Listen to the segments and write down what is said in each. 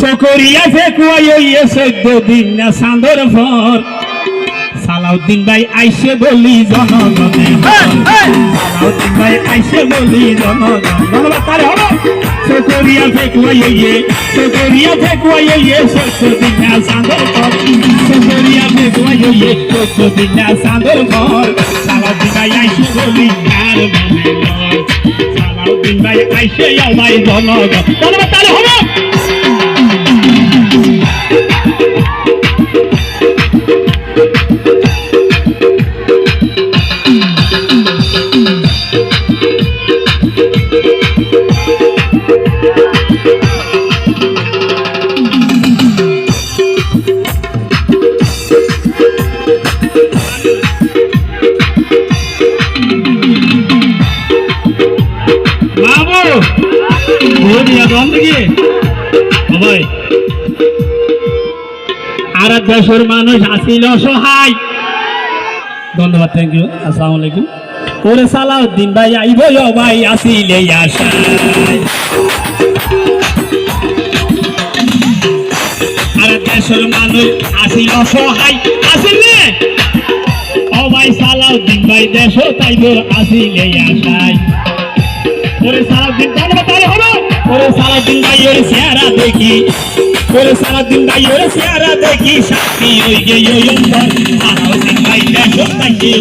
সকরিয়া যে কুয়াই ইয়ে চোদ্দ দিন না চাঁদর ভর। সালাউদ্দিন ভাই আইসে বলি জনগণে সালাউদ্দিন ভাই আইসে বলি জনগণ সকরিয়া যে কুয়াই ইয়ে সকরিয়া যে কুয়াই ইয়ে চোদ্দ দিন না চাঁদর ভর। সকরিয়া যে কুয়াই ইয়ে চোদ্দ দিন না চাঁদর ভর। সালাউদ্দিন ভাই আইসে বলি আর সালাউদ্দিন ভাই আইসে আমায় জনগণ ধন্যবাদ, তারে আর এক দেশের মানুষ আসিল সহায়। ধন্যবাদ থ্যাংক ইউ আসসালামু আলাইকুম। ওরে সালাউদ্দিন ভাই, আইব ভাই, আসিলে সালাউদ্দিন দেশ তাইব, আসিলে আশায়। ওরে ধন্যবাদ, তাহলে হলো ওরে সারাদিন ভাই ওরে চেহারা দেখি ওরে সারাদিন ভাই ওরে চেহারা দেখি সাথী ওই যে ওই অন্তর সারাদিন ভাই দেখো তাকে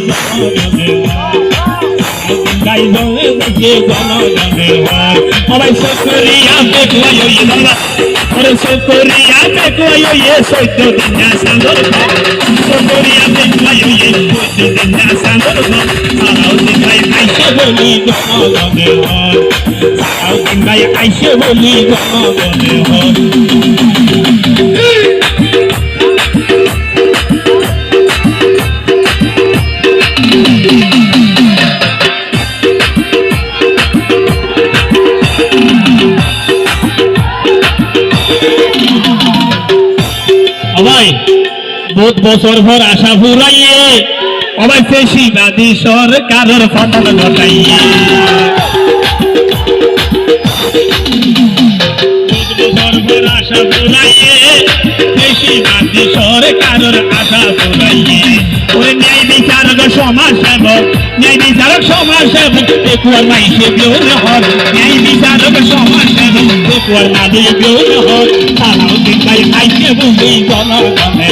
গাই দেখে জনগণে হয়। সবাই সকরিয়া দেখো ওই ধন্যবাদ ওরে সকরিয়া দেখো ওই সৈত্য দিন সান্দর সকরিয়া দেখো ওই সৈত্য দিন সান্দর সারাদিন ভাই আইসে বলি, জনগণে হয়। সারাদিন ভাই আইসে বলি, জনগণে হয়। বহুত বছর ভর আশা ফুরাইয়ে সবাই পেশিবাদী সরকারের ফটল ঘটাইয়ে আশা ফুরাইয়ে পেশিবাদী সরকারের আশা ফুরাইয়ে। ওরে ন্যায় বিচারক সমাজ সেবক ন্যায় বিচারক সমাজ সেবক একুয়ার মাইসে বিয়োগ হর। ন্যায় বিচারক সমাজ সেবক একুয়ার মাঝে বিয়োগ হর। সালাউদ্দিন ভাই আইসে বলি জনগণে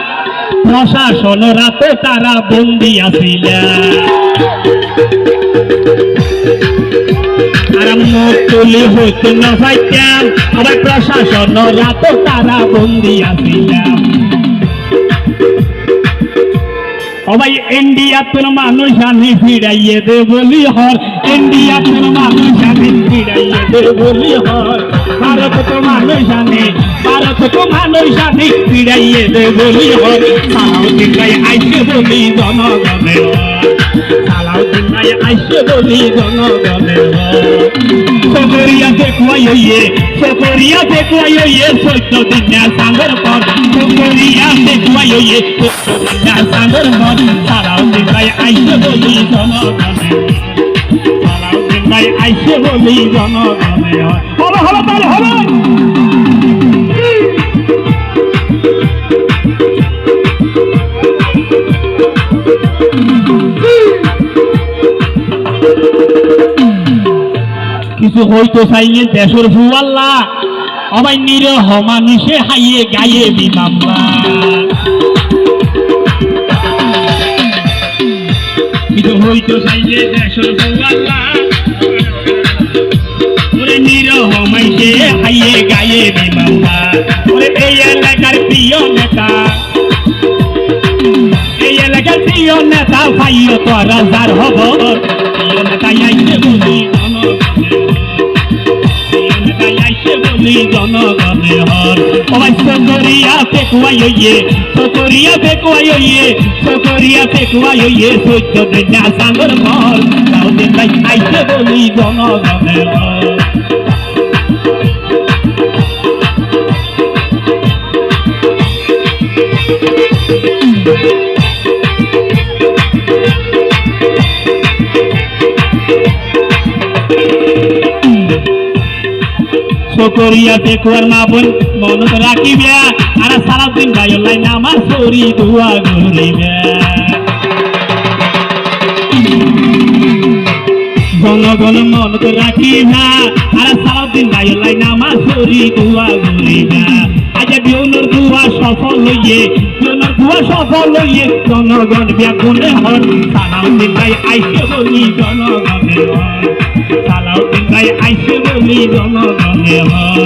প্রশাসন রাতে তারা বন্দি মুখ তুলি হইতে আবার প্রশাসন রাতে তারা বন্দি আছিল সবাই ইন্ডিয়া তোর মানুষ আনি ফিরাইয়ে দে বলি হর ইন্ডিয়া তোর মানুষ আনি ফিরাইয়ে দে বলি হর। ভারত তো মানুষ আনে ভারত তো মানুষ আনি ফিরাইয়ে দে বলি হর। সালাউদ্দিন ভাই আইসে বলি জনগণে সালাউদ্দিন ভাই আইসে বলি জনগণে সকরিয়া দেখুয়াই হইয়ে সকরিয়া দেখুয়াই হইয়ে, সত্য দিনা সালাউদ্দিন ভাই আইসে বলি জনগণে হলো হলো, তাহলে হলো কিছু হইতো চাইলে দেশের ফুয়াল্লা সবাই নিরহ মানুষে হাইয়ে গায়ে বিমাম্বা কিছু হইতো চাইলে দেশের ফুয়াল্লা নিরহ মাইসে হাইয়ে গায়ে বিমাম্বা এই এলাকার প্রিয় নেতা। এই এলাকার প্রিয় নেতা ভাইও তোরা যার হব। প্রিয় নেতা জনগণে জনগণে হর। ও ভাই সকরিয়া পেকুয়াই হইয়ে সকরিয়া পেকুয়াই হইয়ে সকরিয়া পেকুয়াই হইয়ে সহ্য দিনা সাগর মর গাউতে ভাই আইছে বলি জনগণের মর সকরিয়া দেখুয়ার মা বোন, মনত রাখিবে, আর সারাদিন গায়লাই নামা সরি দুয়া ঘুরিবে জনগণ মনত রাখিবা, আর সারাদিন গায়লাই নামা সরি দুয়া ঘুরিবা আজ বিউনর দুয়া সফল হইয়ে সফল জনগণ ব্যাকুলে হন। সালাউদ্দিন ভাই আইসে বলি জনগণের হন। সালাউদ্দিন ভাই আইসে বলি জনগণের হন।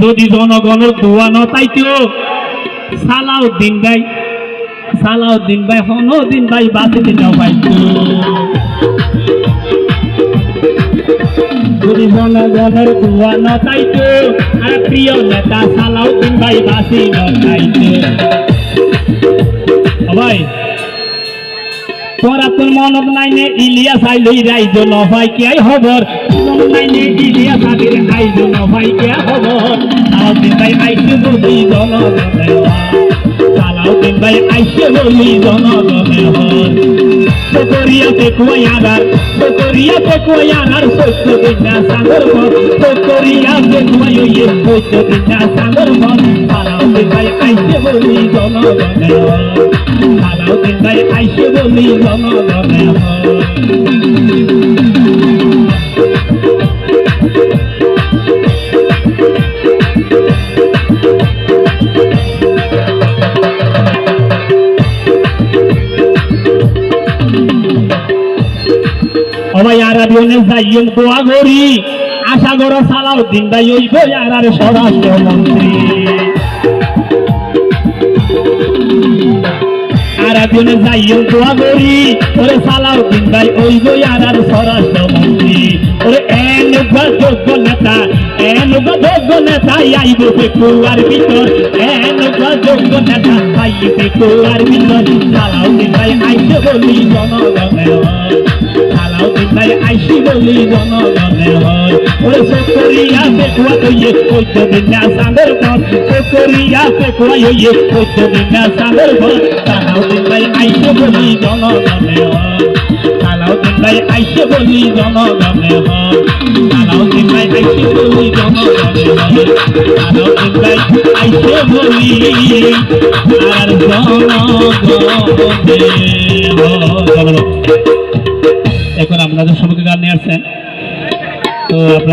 যদি জনগণের দোয়া নতাইতো সালাউদ্দিন ভাই সালাউদ্দিন ভাই হনউদ্দিন ভাই, বাঁচিতে যাও পাইতো যদি জনগণের দোয়া নতাইতো আর প্রিয় নেতা সালাউদ্দিন ভাই বাঁচি নতাইতো ভাই, তোরা তোর মনত নাই নে ইলিয়াস আইলই রাইজ নভাই কে খবর? মন নাই নে ইলিয়াস নভাই কে খবর? সালাউদ্দিন ভাই জনগণের সালাউদ্দিন ভাই আইসে বলি জনগণের সকরিয়া পেকুয়া আগার সকরিয়া পেকুয়া আগার সত্য দিনা সাগর মন। সকরিয়া পেকুয়া ইয়ে সত্য দিনা সাগর মন। সালাউদ্দিন ভাই আইসে বলি জনগণের সালাউদ্দিন ভাই আইসে বলি জনগণের সবাই যাইম দোয়া করি। আশা করো সালাউদ্দিন ভাই ওই বই আর আর স্বরাষ্ট্রমন্ত্রী আরবিয়নে যাইম দোয়া করি। ওরে সালাউদ্দিন ভাই ওই বই আর আর স্বরাষ্ট্রমন্ত্রী ওরে এনুগা যোগ্য নেতা এনুগা যোগ্য নেতা, আইব পেকুয়ার ভিতর। এনুগা যোগ্য নেতা, আইবে কুয়ার ভিতর। সালাউদ্দিন ভাই সালাউদ্দিন ভাই আইসি বলি জনগণের হয় ওরে সকরিয়া পেকুয়া হইয়ে চৈদ্য দিন না সাগর পর সকরিয়া পেকুয়া হইয়ে চৈদ্য দিন না সাগর পর সালাউদ্দিন ভাই আইসে বলি জনগণের হয় সালাউদ্দিন ভাই আইসে বলি আপনাদের সবাইকে গান নিয়ে আসছেন তো আপনাদের